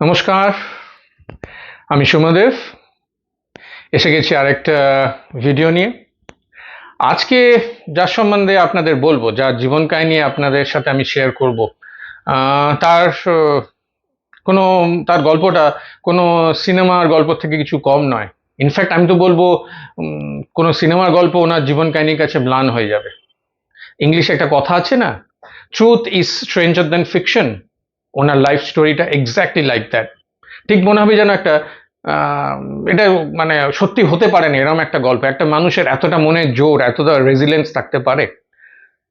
নমস্কার, আমি সুমদেব এসে গেছি আরেকটা ভিডিও নিয়ে। আজকে যার সম্বন্ধে আপনাদের বলব, যার জীবন কাহিনী আপনাদের সাথে আমি শেয়ার করব তার কোনো, তার গল্পটা, কোনো সিনেমার গল্প থেকে কিছু কম নয়। ইনফ্যাক্ট আমি তো বলব কোনো সিনেমার গল্প ওনার জীবন কাহিনীর কাছে ম্লান হয়ে যাবে। ইংলিশে একটা কথা আছে না truth is stranger than fiction owner life স্টোরিটা এক্স্যাক্টলি লাইক দ্যাট ঠিক মনে হবে যেন একটা এটা মানে সত্যি হতে পারে না এরকম একটা গল্প। একটা মানুষের এতটা মনে জোর, এতটা রেজিলেন্স থাকতে পারে।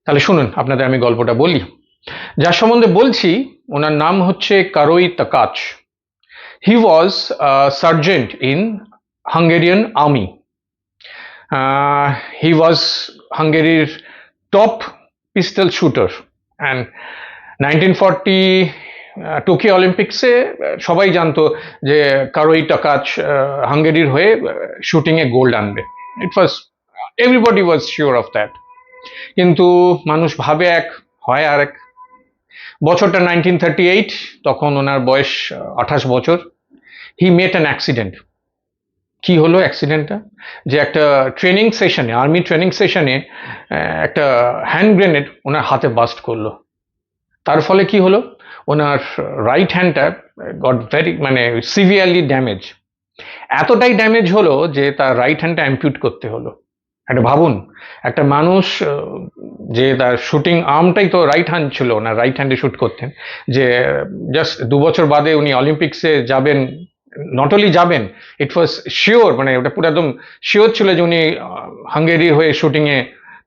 তাহলে শুনুন, আপনাদের আমি গল্পটা বলি। যার সম্বন্ধে বলছি, ওনার নাম হচ্ছে Karoly Takacs. He was sergeant in Hungarian army he was হাঙ্গেরির top pistol shooter and nineteen forty Tokyo অলিম্পিক্সে সবাই জানতো যে কারোই টাকাচ হাঙ্গেরির হয়ে শুটিংয়ে গোল্ড আনবে। It was everybody was sure of that কিন্তু মানুষ ভাবে এক, হয় আর এক বছরটা নাইনটিন থার্টি এইট তখন ওনার বয়স আঠাশ বছর। হি মেট অ্যান অ্যাক্সিডেন্ট কি হলো অ্যাক্সিডেন্টটা যে একটা ট্রেনিং সেশনে আর্মি ট্রেনিং সেশনে একটা হ্যান্ড গ্রেনেড ওনার হাতে বাস্ট করল। তার ফলে কি হলো? ওনার রাইট হ্যান্ডটা গট ভেরি মানে সিভিয়ারলি ড্যামেজ এতটাই ড্যামেজ হলো যে তার রাইট হ্যান্ডটা অ্যাম্পিউট করতে হলো। একটা ভাবুন, একটা মানুষ যে তার শুটিং আর্মটাই তো রাইট হ্যান্ড ছিল না রাইট হ্যান্ডে শুট করতেন, যে জাস্ট দু বছর বাদে উনি অলিম্পিক্সে যাবেন নট অনলি যাবেন ইট ওয়াজ শিওর মানে ওটা পুরো একদম শিওর ছিল যে উনি হাঙ্গেরি হয়ে শুটিংয়ে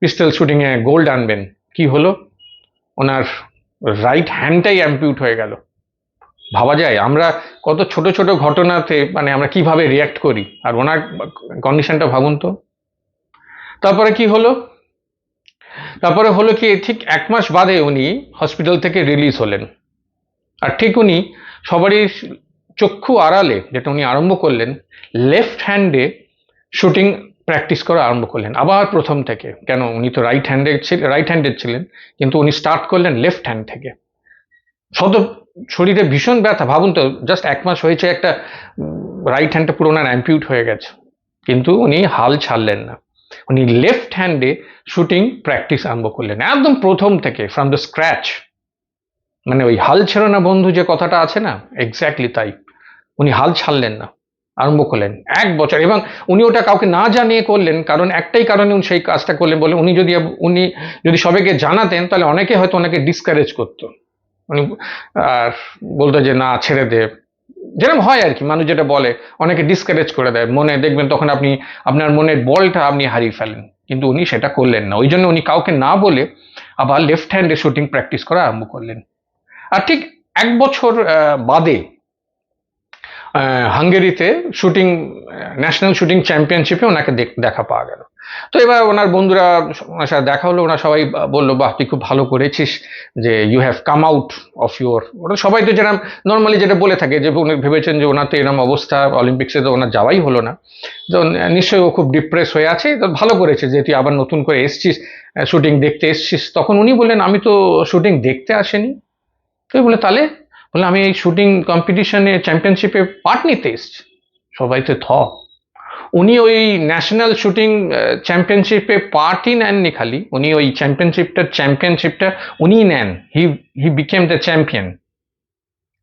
পিস্টল শুটিংয়ে গোল্ড আনবেন। কি হলো? ওনার রাইট হ্যান্ডটাই অ্যাম্পিউট হয়ে গেল। ভাবা যায়, আমরা কত ছোট ছোট ঘটনাতে মানে আমরা কীভাবে রিয়াক্ট করি? আর ওনার কন্ডিশনটা ভাবুন তো। তারপরে কি হলো? তারপরে হলো কি, ঠিক এক মাস বাদে উনি হসপিটাল থেকে রিলিজ হলেন। আর ঠিক উনি সবারই চক্ষু আড়ালে, যেটা উনি আরম্ভ করলেন লেফট হ্যান্ডে শুটিং প্র্যাকটিস করা আরম্ভ করলেন। আবার প্রথম থেকে, কেন উনি তো রাইট হ্যান্ডের ছিলেন রাইট হ্যান্ডেড ছিলেন, কিন্তু উনি স্টার্ট করলেন লেফট হ্যান্ড থেকে। শত শরীরে ভীষণ ব্যথা, ভাবুন তো জাস্ট এক মাস হয়েছে একটা রাইট হ্যান্ডটা পুরো ওনার অ্যাম্পিউট হয়ে গেছে। কিন্তু উনি হাল ছাড়লেন না। উনি লেফট হ্যান্ডে শুটিং প্র্যাকটিস আরম্ভ করলেন। একদম প্রথম থেকে ফ্রম দ্য স্ক্র্যাচ মানে ওই হাল ছেড়ো না বন্ধু যে কথাটা আছে না? এক্স্যাক্টলি তাই। উনি হাল ছাড়লেন না। আরম্ভ করলেন, এক বছর। এবং উনি ওটা কাউকে না জানিয়ে করলেন, কারণ একটাই কারণে উনি সেই কাজটা করলেন বলে উনি যদি উনি যদি সবাইকে জানাতেন, তাহলে অনেকে হয়তো ওনাকে ডিসকারেজ করতো। উনি, আর বলতো যে, না, ছেড়ে দে। যেরকম হয় আর কি, মানুষ যেটা বলে, অনেকে ডিসকারেজ করে দেয়। মনে, দেখবেন তখন আপনি, আপনার মনের বলটা আপনি হারিয়ে ফেলেন। কিন্তু উনি সেটা করলেন না। ওই জন্য উনি কাউকে না বলে আবার লেফট হ্যান্ডে শুটিং প্র্যাকটিস করা আরম্ভ করলেন। আর ঠিক এক বছর বাদে হাঙ্গেরিতে শুটিং, ন্যাশনাল শুটিং চ্যাম্পিয়নশিপে ওনাকে দেখ- পাওয়া গেল। তো এবার ওনার বন্ধুরা ওনার সাথে দেখা হলো, ওনার সবাই বলল, বাহ, তুই খুব ভালো করেছিস যে you have come out of your ওরা সবাই তো যেরকম নর্মালি যেটা বলে থাকে যে, উনি ভেবেছেন যে ওনার তো এরকম অবস্থা অলিম্পিক্সে তো ওনার যাওয়াই হলো না। তো নিশ্চয়ই ও খুব ডিপ্রেস হয়ে আছে, তো ভালো করেছে যে, তুই আবার নতুন করে এসছিস শুটিং দেখতে এসছিস। তখন উনি বললেন, আমি তো শুটিং দেখতে আসেনি। তুই বলে তাহলে বলে আমি এই শুটিং কম্পিটিশনে চ্যাম্পিয়নশিপে পার্ট নিতে এসছি। সবাই তো থ। উনি ওই ন্যাশনাল শুটিং চ্যাম্পিয়নশিপে পার্টই নেননি খালি, উনি ওই চ্যাম্পিয়নশিপটা চ্যাম্পিয়নশিপটা উনি নেন। He he became the champion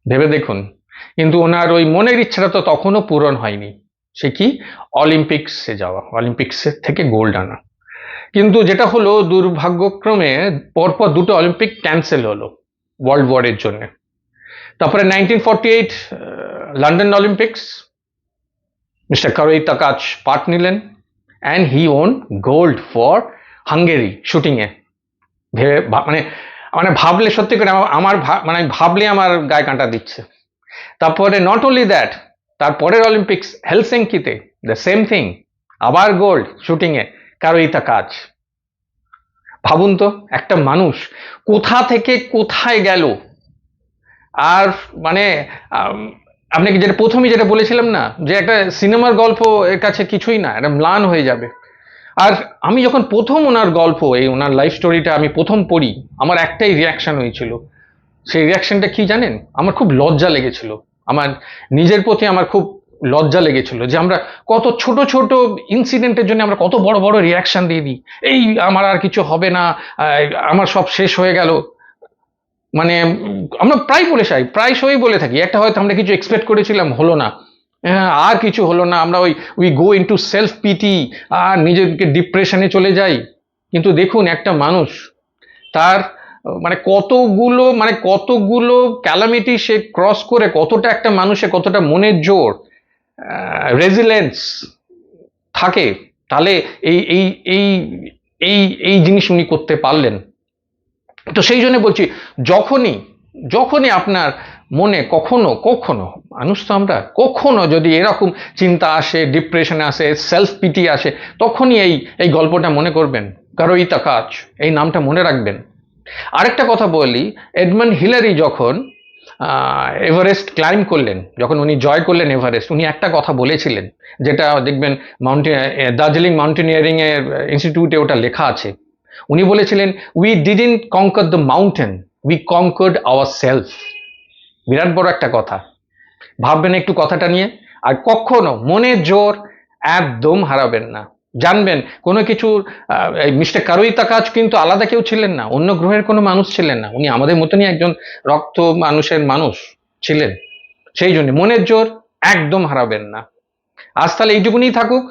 ভেবে দেখুন। কিন্তু ওনার ওই মনের ইচ্ছাটা তো তখনও পূরণ হয়নি। সে কি? অলিম্পিক্সে যাওয়া অলিম্পিক্সের থেকে গোল্ড আনা। কিন্তু যেটা হলো, দুর্ভাগ্যক্রমে পরপর দুটো অলিম্পিক ক্যান্সেল হলো ওয়ার্ল্ড ওয়ারের জন্য। তারপরে nineteen forty eight London Olympics mister Karoly Takacs part নিলেন and he won gold for Hungary শুটিংয়ে ভেবে মানে মানে ভাবলে সত্যি করে আমার- মানে ভাবলে আমার গায়ে কাঁটা দিচ্ছে। তারপরে নট অনলি দ্যাট তারপরের অলিম্পিক্স হেলসেঙ্কিতে দ্য সেম থিং আবার গোল্ড শুটিংয়ে কারোই তাকাচ ভাবুন তো, একটা মানুষ কোথা থেকে কোথায় গেল? আর মানে আপনাকে যেটা প্রথমেই যেটা বলেছিলাম না, যে একটা সিনেমার গল্প এর কাছে কিছুই না এটা ম্লান হয়ে যাবে। আর আমি যখন প্রথম ওনার গল্প, এই ওনার লাইফ স্টোরিটা আমি প্রথম পড়ি, আমার একটাই রিয়াকশন হয়েছিল। সেই রিয়াকশনটা কি জানেন? আমার খুব লজ্জা লেগেছিল। আমার নিজের প্রতি আমার খুব লজ্জা লেগেছিল যে আমরা কত ছোট ছোট ইনসিডেন্টের জন্য আমরা কত বড় বড় রিয়াকশন দিয়ে দিই। এই আমার আর কিছু হবে না আমার সব শেষ হয়ে গেল। মানে আমরা প্রায় বলে চাই প্রায়শই বলে থাকি। একটা হয়তো আমরা কিছু এক্সপেক্ট করেছিলাম হলো না। হ্যাঁ, আর কিছু হলো না। আমরা ওই we go into self pity আর নিজেকে ডিপ্রেশনে চলে যাই। কিন্তু দেখুন একটা মানুষ তার মানে কতগুলো মানে কতগুলো ক্যালামিটি সে ক্রস করে কতটা একটা মানুষে কতটা মনের জোর রেজিলেন্স থাকে তাহলে এই এই এই এই এই জিনিস উনি করতে পারলেন। তো সেই জন্য বলছি, যখনই যখনই আপনার মনে কখনো কখনো, মানুষ তো আমরা, কখনো যদি এরকম চিন্তা আসে ডিপ্রেশনে আসে সেলফ পিটি আসে, তখনই এই এই গল্পটা মনে করবেন। কারোই তা কাজ, এই নামটা মনে রাখবেন। আরেকটা কথা বলি, এডমন্ড হিলারি যখন এভারেস্ট ক্লাইম করলেন, যখন উনি জয় করলেন এভারেস্ট, উনি একটা কথা বলেছিলেন, যেটা দেখবেন মাউন্টেন, দার্জিলিং মাউন্টেনিয়ারিংয়ের ইনস্টিটিউটে ওটা লেখা আছে। উনি বলেছিলেন we didn't conquer the mountain we conquered our self বিরাট বড় একটা কথা। ভাববেন একটু কথাটা নিয়ে, আর কখনো মনের জোর একদম হারাবেন না। জানবেন, কোনো কিছু মিস্টার কারুই তাকাজ কিন্তু আলাদা কেউ ছিলেন না, অন্য গ্রহের কোনো মানুষ ছিলেন না। উনি আমাদের মতনই একজন রক্ত মানুষের মানুষ ছিলেন। সেই জন্য মনের জোর একদম হারাবেন না। আজ তাহলে এইটুকুনি থাকুক।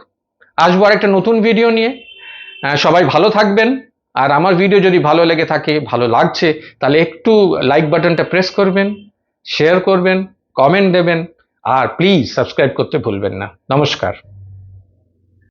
আসব আর একটা নতুন ভিডিও নিয়ে। সবাই ভালো থাকবেন। আর আমার ভিডিও যদি ভালো লেগে থাকে, ভালো লাগছে, তাহলে একটু লাইক বাটনটা প্রেস করবেন শেয়ার করবেন কমেন্ট দেবেন, আর প্লিজ সাবস্ক্রাইব করতে ভুলবেন না। নমস্কার।